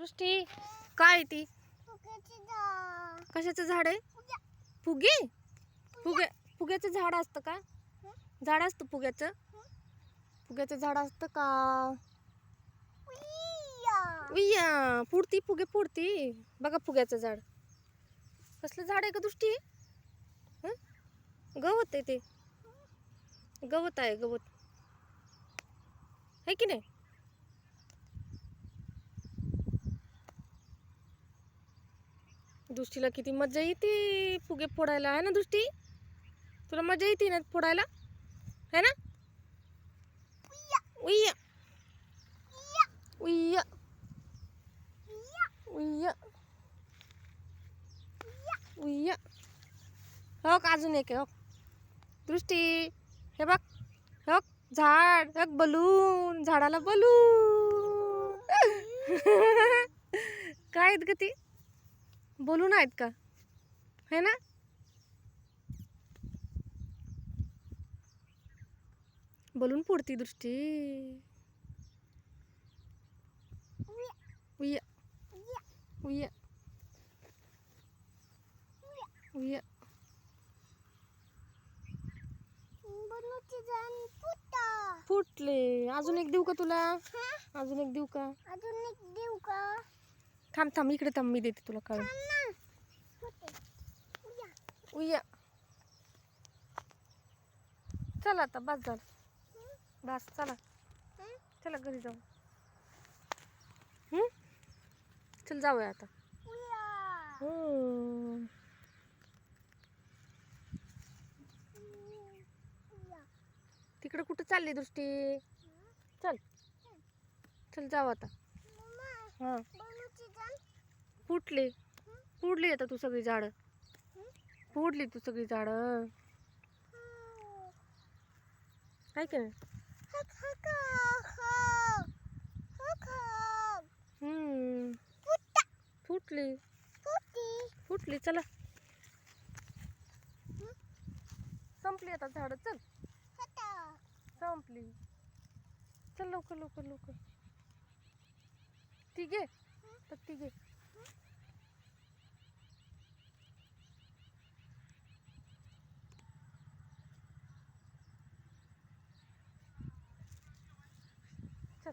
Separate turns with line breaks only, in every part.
दृष्टी काय आहे ती? कशाचं झाड आहे? फुगे? फुगे फुग्याचं झाड असतं का? झाड असतं फुग्याचं? फुग्याचं झाड असतं का? उय्या पुडती फुगे पुडती बघा फुग्याचं झाड. कसलं झाड आहे का दृष्टी? हं? गवत आहे ते. गवत आहे गवत. आहे की नाही? दृष्टीला किती मजा येते फुगे फोडायला आहे ना दृष्टी? तुला मजा येते ना फोडायला? है ना? उय्या. उय्या. उय्या. उय्या. हो अजून एक आहे हो. दृष्टी हे बघ हो झाड हे बलून झाडाला बलून. काय आहेत ग ती? बोलून आहेत का है ना? बोलून पुढती दृष्टी. उय्या उय्या उय्या फुटले. अजून एक देऊ का तुला? अजून एक देऊ का?
अजून एक देऊ. का
थांब थांब इकडे थांब मी देते तुला काढून. उय्या चला आता बस झालं. बस चला. चला घरी जाऊ? चल जाऊया आता. हं. तिकडे कुठं चालली दृष्टी? चल. चल जाऊ आता. हां. फुटले. फुडली आता तू सगळी झाडं. फुडली तू सगळी झाडं. काय की नाही? हम्म. फुटली. फुटली चला. संपली आता झाडं चल. संपली. चल लवकर लवकर लवकर. ती घे पत्ती घे चल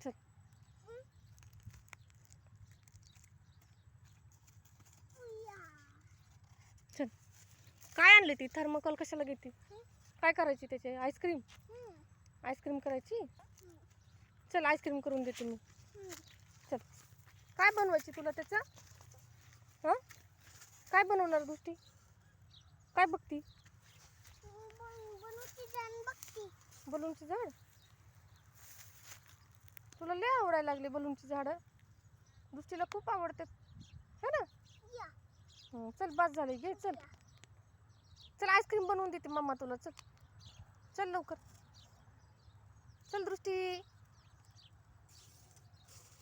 चल चल. काय आणले ती? थर्मोकॉल कशाला घेते? काय करायची त्याचे? आईस्क्रीम? आईस्क्रीम करायची? चल आईस्क्रीम करून देते मी. चल. काय बनवायची तुला त्याचं? हां? काय बनवणार गोष्टी? काय बघती? बलूनची झाड? तुला लय आवडायला लागले बलूनची झाडं. दृष्टीला खूप आवडतात. है ना? चल बस झाले. घे चल. चल आईस्क्रीम बनवून देते मम्मा तुला. चल. चल लवकर. चल दृष्टी.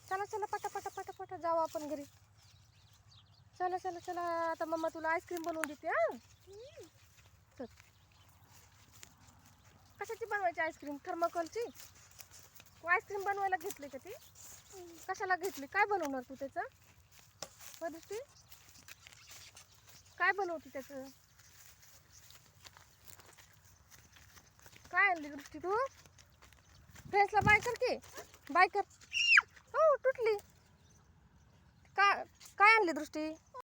चला चला पटा पटा पटा पटा जाऊ आपण घरी. चला चला चला. आता मम्मा तुला आईस्क्रीम बनवून देते हा. चल. कशाची बनवायची आईस्क्रीम थर्माकोलची आईस्क्रीम बनवायला घेतली का ती? कशाला घेतली? काय बनवणार तू त्याचं? हो दृष्टी? काय बनवते त्याचं? काय आणली दृष्टी तू? फ्रेंड्सला बाय कर की. बाय कर. हो तुटली. का काय आणली दृष्टी?